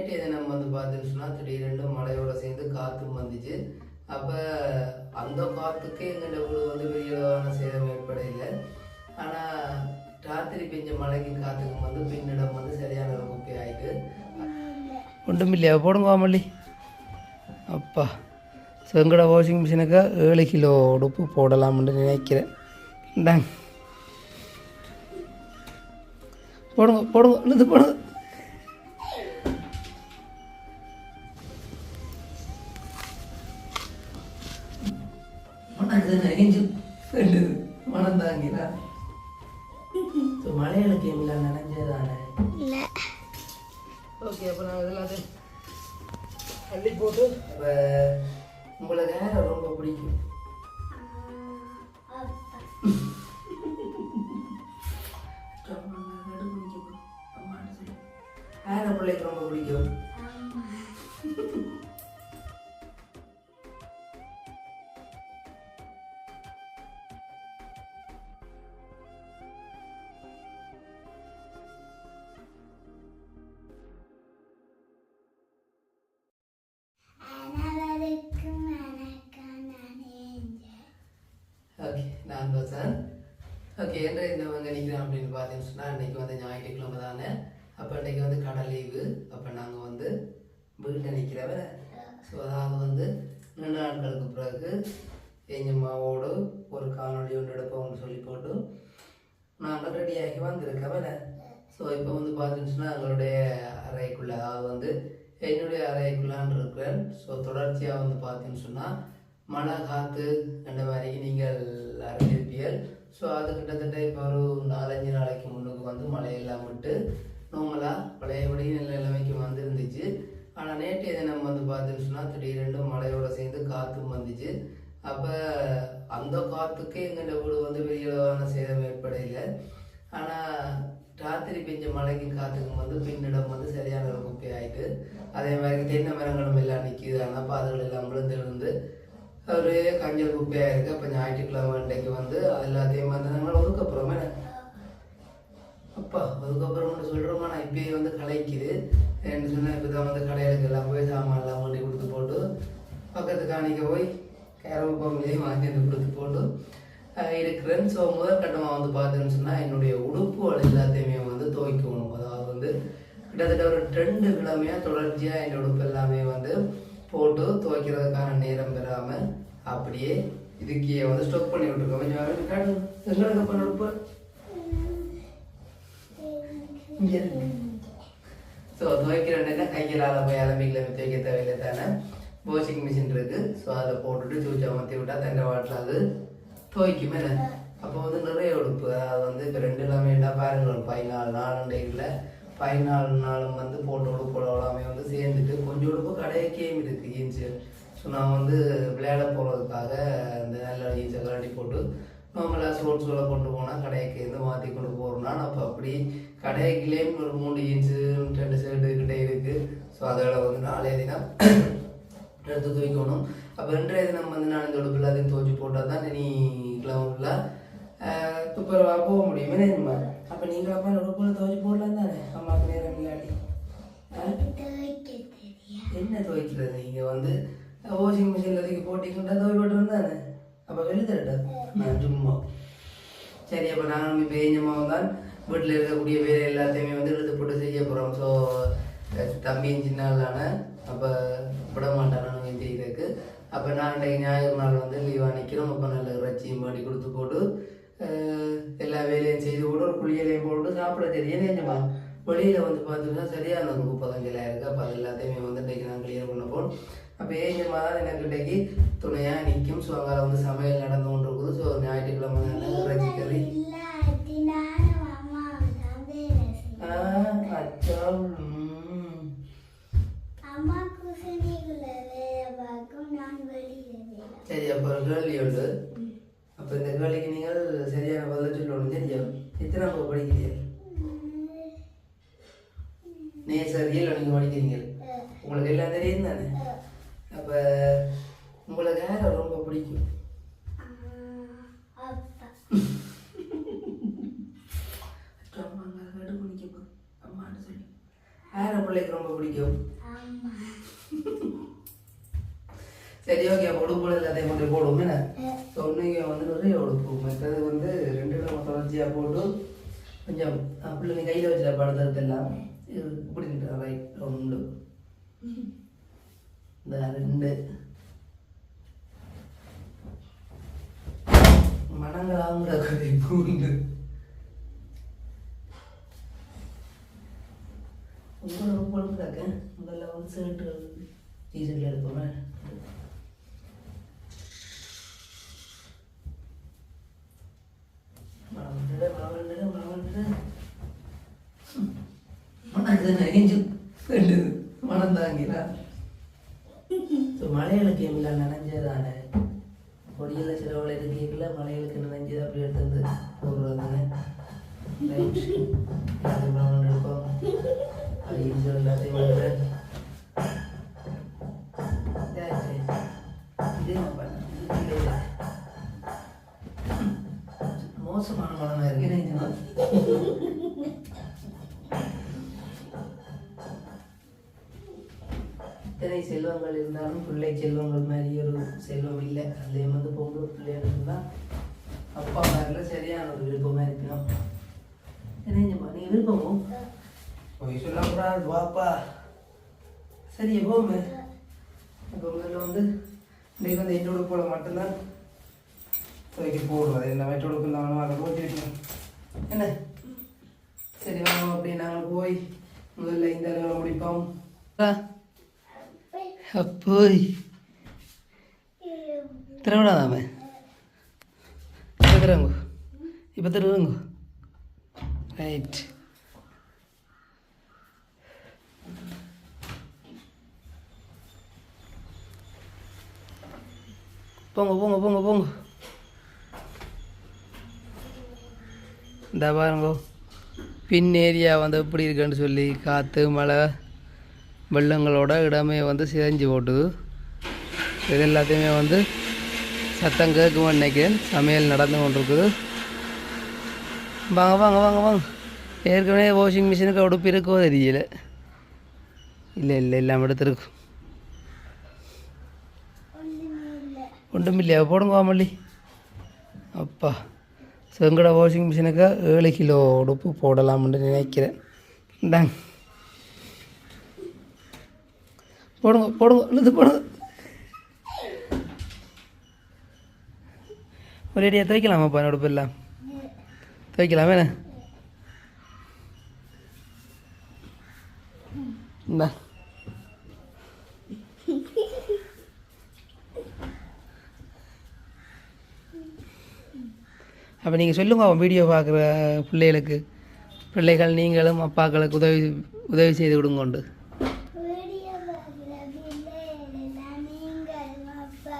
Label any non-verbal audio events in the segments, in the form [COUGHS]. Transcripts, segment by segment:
நேற்றைய தினம் வந்து பார்த்தீங்கன்னு திடீரென்று மழையோட சேர்ந்து காற்றும் வந்துச்சு. அப்போ அந்த காற்றுக்கு எங்கள்கிட்ட வீடு வந்து பெரிய அளவான சேதம் ஏற்படையில்லை ஆனால் ராத்திரி பெஞ்ச மழைக்கு காற்றுக்கும் வந்து பின்னிடம் வந்து சரியான ஒரு குப்பை ஆயிட்டு. ஒன்றும் இல்லையா போடுங்க மல்லி. அப்பா ஸோ எங்களோட வாஷிங் மிஷினுக்கு ஏழு கிலோ உடுப்பு போடலாம்னு நினைக்கிறேன். இந்தாங்க. போடுங்க போடுங்க இழுத்து போடுங்க. மனது நெஞ்சு சொல்லுது மனம் தாங்கிறா ஸோ மலையில கேமில நனைஞ்சதானே இல்லை ஓகே அப்போ நான் இதெல்லாம் அள்ளி போட்டு உங்களுக்கு யாரை ரொம்ப பிடிக்கும் யாரை பிள்ளைக்கு ரொம்ப பிடிக்கும் ஹலோ சார் ஓகே என்ற இந்த வந்து நிற்கிறோம் அப்படின்னு பார்த்தீங்கன்னு சொன்னால் இன்றைக்கி வந்து ஞாயிற்றுக்கிழமை தானே? அப்போ இன்றைக்கி வந்து கடை லீவு. அப்போ நாங்கள் வந்து வீட்டில் நிற்கிறவ ஸோ அதாவது வந்து ரெண்டு நாட்களுக்கு பிறகு எங்கள் மாவோடு ஒரு காணொலி ஒன்று எடுப்போம்னு சொல்லி போட்டு நாங்கள் ரெடியாகி வந்திருக்கவன ஸோ இப்போ வந்து பார்த்தீங்கன்னு சொன்னால் எங்களுடைய அறைக்குள்ளே அதாவது வந்து என்னுடைய அறைக்குள்ளான் இருக்கிறேன். ஸோ தொடர்ச்சியாக வந்து பார்த்தீங்கன்னு சொன்னால் மழை காற்று அந்த மாதிரி நீங்கள் அறிந்திருப்பீர்கள் ஸோ அது கிட்டத்தட்ட இப்போ ஒரு நாலஞ்சு நாளைக்கு முன்னுக்கு வந்து மழையெல்லாம் விட்டு நார்மலாக பழையபடி நல்ல நிலைமைக்கு வந்துருந்துச்சு. ஆனால் நேற்றைய தினம் வந்து பார்த்துருச்சுன்னா சொன்னால் திடீரென்று மழையோட சேர்ந்து காற்றும் வந்துச்சு. அப்போ அந்த காற்றுக்கே எங்கள்ட வீடு வந்து பெரிய அளவான சேதம் ஏற்படையில். ஆனால் ராத்திரி பெஞ்ச மழைக்கு காற்றுக்கும் வந்து பின்னிடம் வந்து சரியான ஒரு குப்பை ஆயிட்டு அதே மாதிரி தென்னை மரங்களும் எல்லாம் நிற்கிது ஆனால் பாதைகள் எல்லாம் விழுந்து விழுந்து ஒரு கஞ்சல் குப்பையாக இருக்குது அப்போ ஞாயிற்றுக்கிழமை அன்றைக்கு வந்து எல்லாத்தையும் வந்து நாங்கள் ஒதுக்கப்புறமே அப்பா அதுக்கப்புறம் சொல்கிறோமா நான் இப்பயே வந்து கலைக்குது என்ன சொன்னால் இப்போ தான் வந்து கடையிலுக்கு எல்லாம் போய் சாமான்லாம் கொண்டு கொடுத்து போட்டு பக்கத்து காணிக்க போய் கேரவு பொம்மையிலையும் வாங்கி வந்து கொடுத்து போட்டு அஹ், இருக்கிறேன் ஸோ முதல் கட்டமாக வந்து பார்த்தேன்னு சொன்னால் என்னுடைய உடுப்புகள் எல்லாத்தையுமே வந்து துவைக்கணும் அதாவது வந்து கிட்டத்தட்ட ஒரு ரெண்டு கிழமையாக தொடர்ச்சியாக என்னோட உடுப்பு எல்லாமே வந்து போட்டு துவைக்கிறதுக்கான நேரம் பெறாமல் அப்படியே இதுக்கே வந்து ஸ்டோக் பண்ணி விட்டுருக்கோம். கொஞ்சம் வேற பண்ண உடுப்பு இங்கே இருக்கு. ஸோ துவைக்கிறேன்னா கைகளால் போய் அலம்பிக்கல துவைக்க தேவையில்லை தானே? வாஷிங் மிஷின் இருக்கு. ஸோ அதை போட்டுட்டு சூச்சா அமர்த்தி விட்டா தண்டை வாட்டில் அது துவைக்கும் என்ன? அப்போ வந்து நிறைய உடுப்பு. அது வந்து இப்போ ரெண்டு எல்லாமே என்ன பாருங்கள் ஒரு பதினாலு நாலு இல்லை பதினாலு நாளும் வந்து போட்ட போடலாமே வந்து சேர்ந்துட்டு கொஞ்சோடு கடையை கேம் இருக்குது ஜீன்ஸு ஸோ நான் வந்து விளையாட போகிறதுக்காக இந்த நல்ல ஜீன்ஸை கழட்டி போட்டு நார்மலாக ஸ்லோட் சொல்ல கொண்டு போனால் கடைக்கு இருந்து மாற்றி கொண்டு போகிறோம்னா அப்போ அப்படி கடைக்குலேயும் ஒரு மூணு இன்ச்சு ரெண்டு ஷர்ட்டு கிட்டே இருக்குது ஸோ அதோட வந்து நாளைய தினம் [COUGHS] எடுத்து தூக்கணும் அப்போ ரெண்டரை தினம் வந்து நான் இந்த உடுப்பில் அதையும் துவைச்சி போட்டால் தான் நீ கிளம்புல துப்புரவாக போக முடியுமே நம்ம அப்போ நீங்கள் அப்பா இந்த உடுப்புல போடலாம் தானே? தெரியும் என்ன துவைக்கிறது? நீங்கள் வந்து வாஷிங் மிஷினில் தூக்கி போட்டிங்கன்னா துவைப்பட்டு இருந்தானே அப்போ எழுதுறட்டா நான் சும்மா. சரி அப்போ நானும் இப்போ ஏஞ்சமாவும் தான் வீட்டில் இருக்கக்கூடிய வேலை எல்லாத்தையுமே வந்து எழுத்து போட்டு செய்ய போகிறோம் ஸோ தம்பியும் சின்ன ஆளான அப்போ விட மாட்டான் தெரியுறதுக்கு அப்போ நான் இன்றைக்கு ஞாயிறு நாள் வந்து லீவாக நிற்கிறோம் அப்போ நல்ல இறைச்சியும் பண்ணி கொடுத்து போட்டு எல்லா வேலையும் செய்து போட்டு ஒரு குளியலையும் போட்டு சாப்பிட தெரியும். நினைஞ்சமா வெளியில் வந்து பார்த்தோம்னா சரியான ஒரு முப்பத்தஞ்சலாக இருக்குது அப்போ அது எல்லாத்தையுமே வந்து இன்றைக்கு நான் கிளியர் பண்ண போகிறோம் அப்போ ஏஞ்சமா தான் எனக்கு இன்றைக்கு துணையாக நிற்கும் ஸோ அங்கே வந்து சமையல் நடந்து கொண்டு இருக்குது ஸோ ஞாயிற்றுக்கிழமை நல்ல இறைச்சி கறி. சரி அப்போ ஒரு கேள்வி உண்டு. அப்போ இந்த கேள்விக்கு நீங்கள் சரியான பதில் சொல்லணும் சரியா எத்தனை படிக்கிறீர்கள்? நேசரியல் நீங்கள் படிக்கிறீங்க உங்களுக்கு எல்லாம் தெரியும் தானே? அப்போ உங்களுக்கு யாரை ரொம்ப பிடிக்கும்? யார பிள்ளைக்கு ரொம்ப பிடிக்கும்? சரி ஓகே அப்போ உடுப்பு எல்லாத்தையும் கொண்டு போடுவோம் என்ன? சொன்னீங்க வந்து நிறைய உடுப்பு. மற்றது வந்து ரெண்டு நம்ம தொடர்ச்சியாக போட்டு கொஞ்சம் பிள்ளைங்க கையில் வச்சுல படுத்துறது எல்லாம் இது இப்படி ரைட் ஒன்று இந்த ரெண்டு. மனங்களாங்கிற மூன்று உங்களை ரொம்ப முதல்ல வந்து ஷர்ட்டுகள் டீசர்ல எடுப்போமே. மனம் தாங்கிறா ஸோ மலைகளுக்கு எல்லாம் நினைஞ்சதான? பொடியில் சிலவில் இருக்கீங்கள மலைகளுக்கு நினைஞ்சது அப்படி எடுத்து வந்து போடுறதானே ரைட் எல்லாத்தையும் மனம் எல்லாத்தையும் மோசமான மனமா இருக்கு இத்தனை செல்வங்கள் இருந்தாலும் பிள்ளை செல்வங்கள் மாதிரி ஒரு செல்வம் இல்லை. அதே வந்து பொம்பளை பிள்ளைகள் இருந்தால் அப்பா மாதிரில சரியான ஒரு விருப்பமாக இருக்கணும் என்னம்மா நீ விருப்பமோ போய் சொல்லக்கூடாது வாப்பா. சரி எப்போவுமே இப்போ முதல்ல வந்து இன்றைக்கு வந்து என்னோட போல மட்டும்தான் துவைக்க போடுறது என்ன வயிற்று உடுப்பு இல்லாமல் அதை போட்டு வைக்கணும். என்ன? சரி வாங்க அப்படி நாங்கள் போய் முதல்ல இந்த முடிப்போம். அப்போய் திரவிடாதாமே இப்போ இப்போ திரவுங்க ரைட் போங்க போங்க போங்க போங்க. இந்த பாருங்க. பின் ஏரியா வந்து எப்படி இருக்குன்னு சொல்லி காற்று மழை. வெள்ளங்களோட இடமே வந்து சிதைஞ்சு போட்டுது. இது எல்லாத்தையுமே வந்து சத்தம் கேட்கும் நினைக்கிறேன் சமையல் நடந்து கொண்டிருக்குது. வாங்க வாங்க வாங்க வாங்க. ஏற்கனவே வாஷிங் மிஷினுக்கு உடுப்பு இருக்கோ தெரியல. இல்லை இல்லை இல்லாமல் எடுத்துருக்கும் ஒன்றும் இல்லையா போடுங்க வாமல்லி அப்பா. செங்கட வாஷிங் மிஷினுக்கு ஏழு கிலோ உடுப்பு போடலாம்னு நினைக்கிறேன். இந்தாங்க. போடுங்க போடுங்க இழுத்து போடுங்க. ஒரேடியாக துவைக்கலாமாப்பா என்னோட பேரில்? துவைக்கலாமே இந்தா. அப்போ நீங்கள் சொல்லுங்க அவன் வீடியோ பார்க்குற பிள்ளைகளுக்கு. பிள்ளைகள் நீங்களும் அப்பாக்களுக்கு உதவி உதவி செய்து கொடுங்கோண்டு வீடியோ பார்க்குற பிள்ளைகளெல்லாம் நீங்கள் அப்பா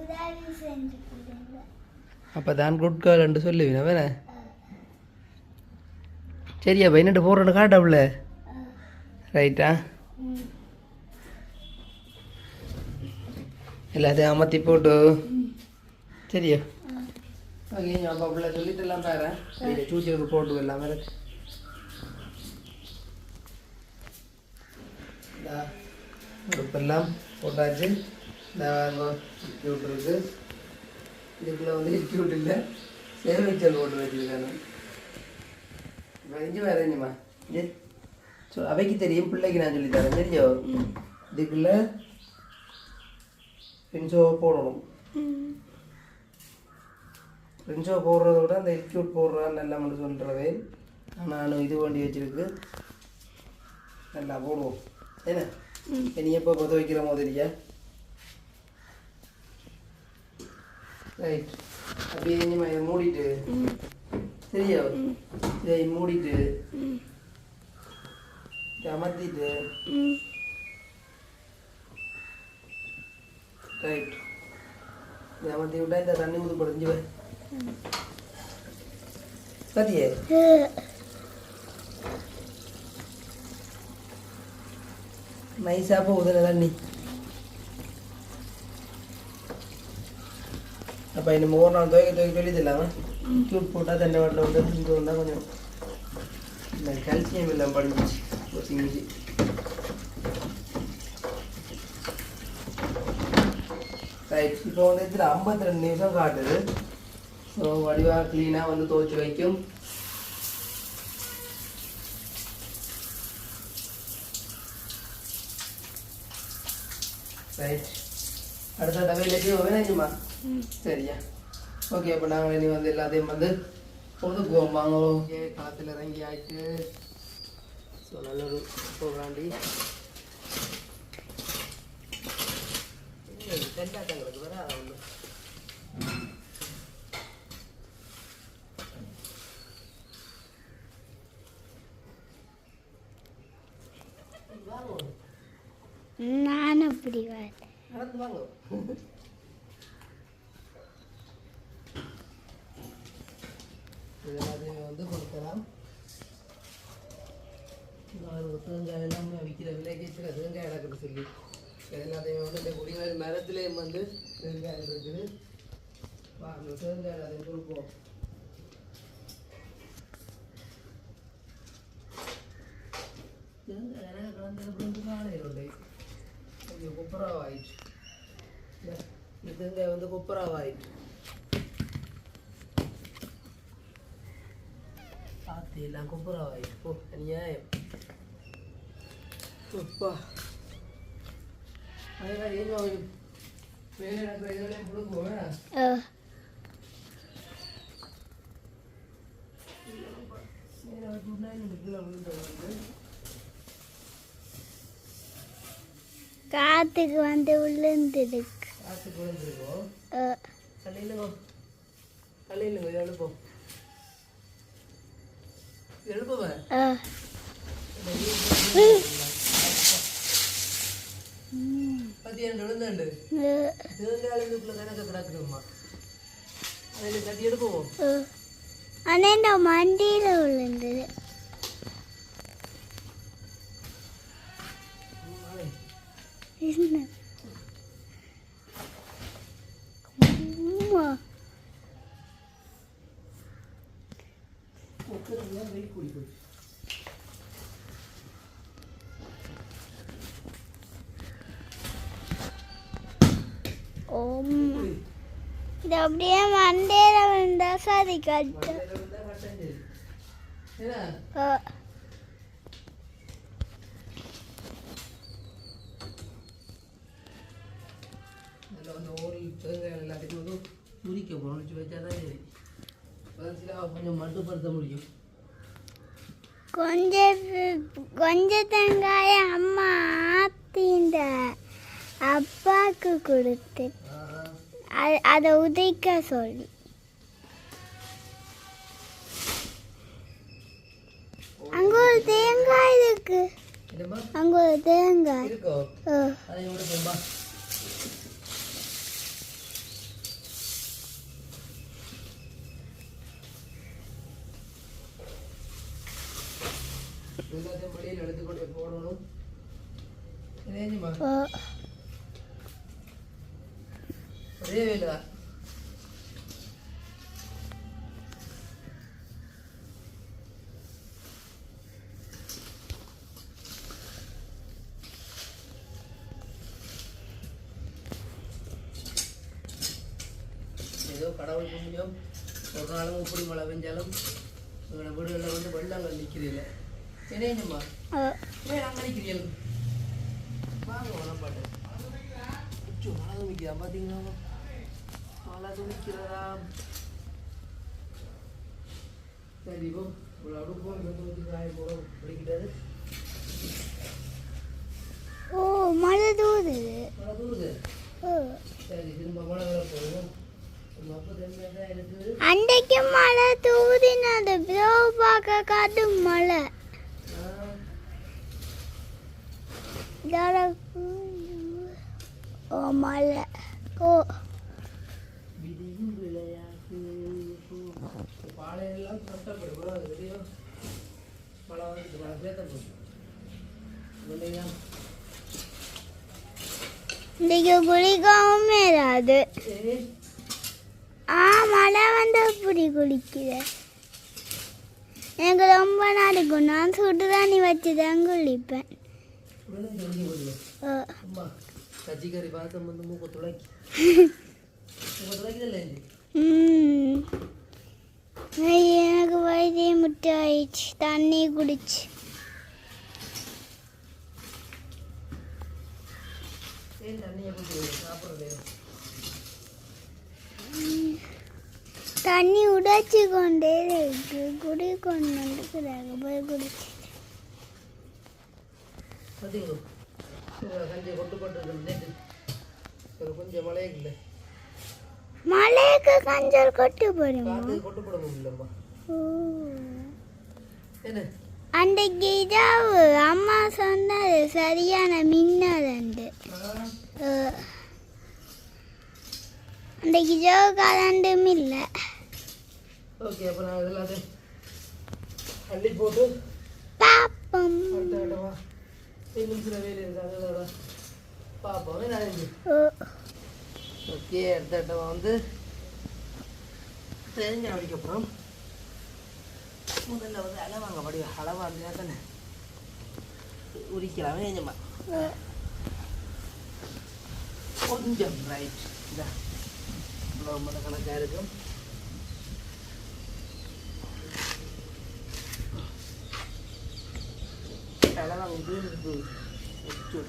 உதவி செஞ்சு கொடுங்க அப்போ தான் குட் கேர்ள் என்று சொல்லுவீங்க வேணே சரியா என்னட்டு போகிறோன்னு காட்டவுல ரைட்டா எல்லாத்தையும் அமர்த்தி போட்டு. சரியா ஓகே அப்பா பிள்ளை சொல்லிட்டு எல்லாம் தரேன் சரி. சூச்சிக்கு போட்டு எல்லாமே இருக்கு. உடுப்பெல்லாம் போட்டாச்சு. இந்த இருக்கு இதுக்குள்ள வந்து இன்க்ளூட் இல்லை சேமிச்சல் இஞ்சி வேற என்னம்மா இது ஸோ அவைக்கு தெரியும் பிள்ளைக்கு நான் சொல்லி தரேன் தெரியும் இதுக்குள்ள பிஞ்சோ போடணும். பிஞ்சோ போடுறத விட அந்த இல்க்யூட் போடுறான்னு நல்லா சொல்கிறதே நான் இது வண்டி வச்சிருக்கு. நல்லா போடுவோம். என்ன? நீ எப்போ பற்ற வைக்கிற மாதிரியா ரைட் அப்படியே இனிமே இதை மூடிட்டு சரியா? இதை மூடிட்டு இதை அமர்த்திட்டு ரைட் இதை அமர்த்தி விட்டா இந்த தண்ணி ஊது படிஞ்சு வை சத்தியே நைஸாக போகுதுல தண்ணி. அப்போ நம்ம ஒரு நாள் துவைக்க துவைக்க சொல்லி தரலாம் டியூப் போட்டால் தண்டை வாட்டில் வந்து திண்டு வந்தால் கொஞ்சம் இந்த கால்சியம் எல்லாம் படிஞ்சிச்சு சிங்கிச்சு ரைட் இப்போ வந்து இதில் ஐம்பத்தி ரெண்டு நிமிஷம் காட்டுது ஸோ வடிவாக க்ளீனாக வந்து துவைச்சி வைக்கும் ரைட் அடுத்த டவையில் வச்சுமா சரியா. ஓகே அப்போ நாங்கள் இனி வந்து எல்லாத்தையும் வந்து ஒதுக்குவோம். வாங்க ஓகே களத்தில் இறங்கி ஆயிட்டு. ஸோ நல்ல ஒரு போகாண்டி தென்னாட்டங்களுக்கு வர ஒன்று நான் அப்படி வரேன். நடந்து வாங்க. இது எல்லாத்தையுமே வந்து கொடுக்கலாம். தேங்காய் எல்லாமே விற்கிற விலைக்கு சில தேங்காய் இடக்குது சொல்லி. எல்லாத்தையுமே வந்து இந்த குடிகள் மரத்துலேயும் வந்து தேங்காய் இருக்குது. வா அந்த தேங்காய் எல்லாத்தையும் கொடுப்போம் தேங்காய் எனக்கு கலந்து ரெண்டு காலையில் உண்டு கொஞ்சம் குப்பராவாயிடுச்சு. இந்த தேங்காய் வந்து குப்பராவாயிடுச்சு. எல்லாம் குப்பராவாயிடுச்சு போ நியாயம் அப்பா அதெல்லாம் ஏன் கொஞ்சம் வேலை நடக்கிற இதெல்லாம் கொடுக்குவோம் காத்துக்கு வந்து விழுந்துருக்கு காற்று விழுந்துருக்கோம் இது അതെന്റെ മണ്ടിയിലെ ഉള്ളുണ്ട്. ഇരുന്ന് சரி ஓ அதில் வந்து ஓடி தேங்காய் எல்லாத்தையும் வந்து உரிக்க போகணும் வச்சா தான் சரி. அப்பதான் சில கொஞ்சம் மட்டுப்படுத்த முடியும். கொஞ்சம் கொஞ்சம் தேங்காய அம்மா ஆத்திந்த அப்பாவுக்கு கொடுத்து அதை உதைக்க சொல்லி. அங்க ஒரு தேங்காய் இருக்கு. அங்க ஒரு தேங்காய் இருக்கோ ஓ அதை விட போம்பா எல்லாத்தையும் வெளியில் எடுத்துக்கொண்டு போடணும். ஒரே வேலை. தான் என்னேஞ்சுமா ஓ ஏன் அங்கே நிற்கிறீங்க வாங்க உனப்பாட்டு அச்சோ மழை துணிக்கிறா பார்த்தீங்களா மழை துணிக்கிறதா சரி இப்போ இவ்வளோ அடுப்போம் இந்த துணிக்கு காய போட பிடிக்கிட்டாரு. ஓ மழை தூது. மழை தூருது ஓ. சரி திரும்ப மழை வர போகும் நம்ம அப்போ தெரிஞ்சா தான் இருக்குது அன்றைக்கு மழை தூதினது ப்ரோ பார்க்க காட்டு மழை ஆ, இதோட ஓ மழை ஓ விதியும் விளையாட்டு பாலையெல்லாம் கஷ்டப்படுகிறோம் தெரியும் மழை வந்து மழை பேத்த போகுது இல்லையா? இன்னைக்கு குளிக்கவும் மேலாது ஏ ஆ மழை வந்து அப்படி குளிக்கிறேன் எனக்கு ரொம்ப நாளைக்கும் நான் சுடு தண்ணி வச்சு தான் குளிப்பேன். துளைக்கி இப்போ துடைக்குதில்ல இது ம் ஐய, எனக்கு வயதே முட்டை ஆயிடுச்சு தண்ணி குடிச்சு தண்ணி உடைச்சு கொண்டே இருக்கு குடி கொண்டு போய் குடிச்சு மலைக்கு கஞ்சல் கொட்டு போடுமா? அன்றைக்கு இரவு அம்மா சொன்னது சரியான மின்னல் அஹ், அன்றைக்கு இரவு கலண்டும் இல்லை. ஓகே அப்போ நான் எல்லாத்தையும் அள்ளி போட்டு பாப்பம் சில வேலை இருக்காங்க அதோட பார்ப்போம் நான் ஓ, ஓகே அடுத்த வந்து தேங்காய் முதல்ல வந்து அளவாங்க படி அளவாக இருந்தீங்கன்னா தானே உரிக்கலாமே ஏஞ்சம்மா ஓ. கொஞ்சம் ரைட் இந்த இவ்வளோ கணக்காக இருக்கும் அளவாக வந்து இது வச்சு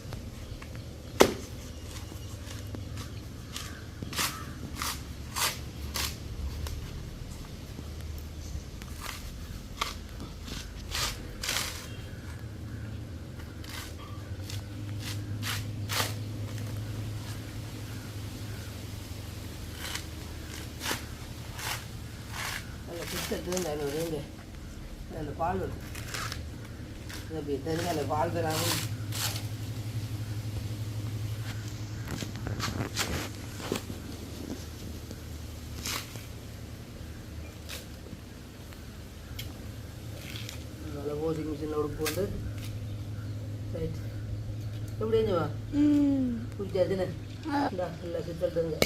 அந்த பிஸ்கட்டு அதில் அந்த பால் வரும். அப்படி தராமல் நல்லா வாஷிங் மிஷினில் உடுப்பு வந்து ரைட் எப்படி வா. இந்தா இல்லை சித்தல்ட்டுங்க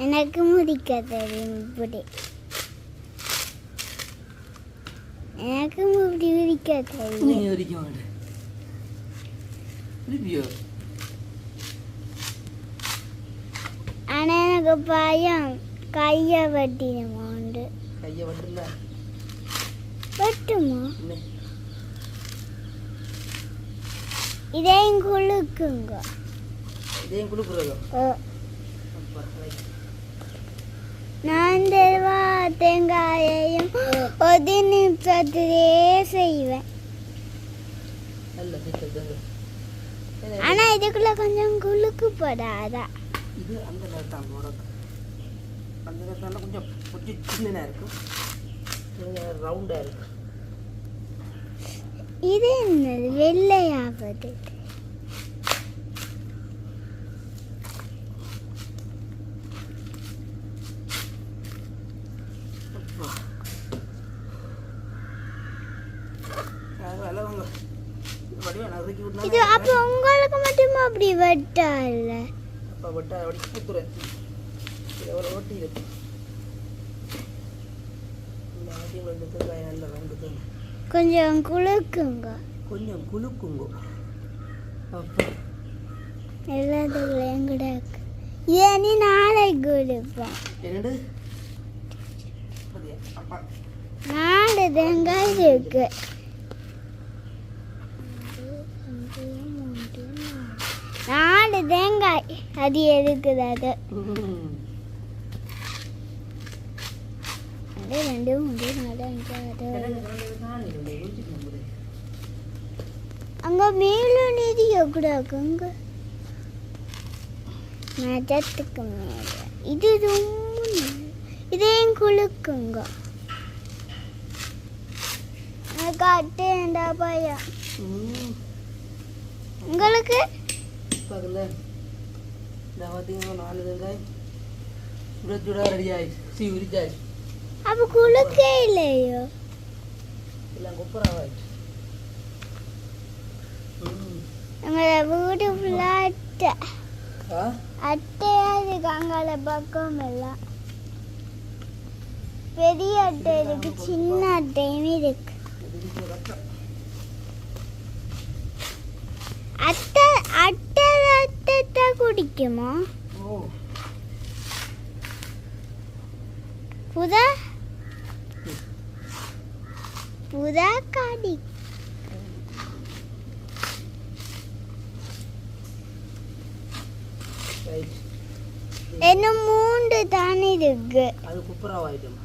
எனக்கு முடிக்க தெரியும் இப்படி. எனக்கு இப்படி உரிக்க தெரியும் நீங்கள் வரைக்க மாட்டேன் திருப்பியோ ஆனா எனக்கு பயம். கையை வெட்டிடுமாண்டு கையை வந்துடல வெட்டுமா? இதையும் குளுக்குங்க இதையும் கொடுக்குறதோ ஓ நான் தெருவா தேங்காயையும் ஒரு நிமிஷத்திலே செய்வேன். ஆனா இதுக்குள்ள கொஞ்சம் குளுக்கு போடாதா? இது அந்த நேரத்தான் போடணும். அந்த நேரத்தால கொஞ்சம் கொஞ்சம் சின்னதாக இருக்கும். ரவுண்டாக இருக்கும். இது என்னது? வெள்ளையாவது அப்பா வேலை வாங்க வடிவா நறுக்கி இது விட்டா அப்ப உங்களுக்கு அப்பா விட்டா அப்படி குத்துறேன் இதை ஒரு ஓட்டி இருக்கு இந்த ஆட்டி ரெண்டு தேங்காய் நல்ல ரெண்டு தேங்காய் கொஞ்சம் குளுக்குங்க கொஞ்சம் குலுக்குங்கோ. அப்பா. எல்லாத்துக்குள்ளேயும் கிடக்கு இதை நீ நாளைக்கு கொடுப்போம் என்னடு அப்பா. நாலு தேங்காய் இருக்கு நாலு தேங்காய் அது எதுக்குது அது அது ரெண்டு மூணு நாலு அஞ்சு ஆறு. அங்க மேலும் நிதிய கூடாக்குங்க மதத்துக்கு மேல. இது ரொம்ப இதையும் குளுக்குங்க எனக்கு அட்டேண்டா பையன் உங்களுக்கு? பார்க்கல இந்த பார்த்தீங்கன்னா நாலு வெங்காயம் சுட சுட ரெடி ஆயிடுச்சு. சி உரிச்சாச்சு அப்ப குளுக்கே இல்லையோ? எல்லாம் குப்பராவாயிடுச்சு. வீடு ஃபுல்லாக அட்டை. ஆ? அட்டையா இருக்கு அங்கால பக்கம் எல்லாம். பெரிய அட்டை இருக்கு சின்ன அட்டையும் இருக்கு அட்டை அட்டை அட்டை குடிக்குமா? புதா புதா காடி இன்னும் மூன்று தான் இருக்கு. அது குப்பராவ் ஐட்டம்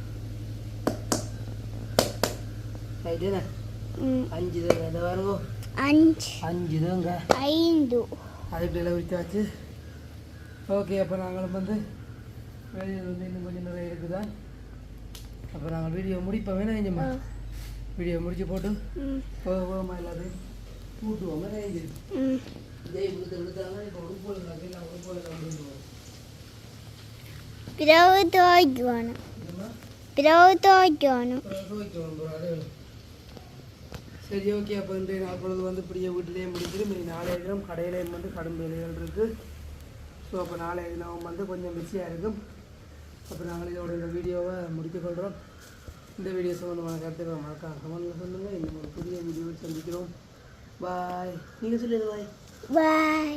ரைட்டு ம், அஞ்சு பாருங்க. அஞ்சு. அஞ்சு தாங்க. ஐந்து. அதுக்குள்ள விற்றாச்சு ஓகே அப்போ நாங்களும் வந்து வெளியில் வந்து இன்னும் கொஞ்சம் நிறைய இருக்குதா அப்போ நாங்கள் வீடியோ முடிப்போம் வேணா இஞ்சம்மா வீடியோ முடிச்சு போட்டு ம், போக போகமா எல்லாத்தையும் கூட்டுவோம் வேணா இஞ்சி ம். ஜெய் கொடுத்து விடுத்தாங்க இப்போ உடுப்போல் கிடக்கு நான் உடுப்போல் வந்துடுவோம் பிறகு துவைக்கணும் இல்லைம்மா பிறகு துவைக்கணும் அப்புறம் துவைக்கணும் bro, அது வேணும். சரி ஓகே அப்போ இன்றைய நாள் பொழுது வந்து இப்படியே வீட்டிலேயே முடிஞ்சிடும் இனி நாளைய தினம் கடையிலேயும் வந்து கடும் வேலைகள் இருக்குது ஸோ அப்போ நாளைய தினம் வந்து கொஞ்சம் பிஸியாக இருக்கும். அப்போ நாங்கள் இதோட இந்த வீடியோவை முடித்துக்கொள்கிறோம் இந்த வீடியோ சம்மந்தமான கருத்துக்களை மறக்காம கமெண்ட்டில் சொல்லுங்கள் இன்னும் ஒரு புதிய வீடியோவில் சந்திக்கிறோம். பாய் நீங்கள் சொல்லுங்கள் பாய் பாய்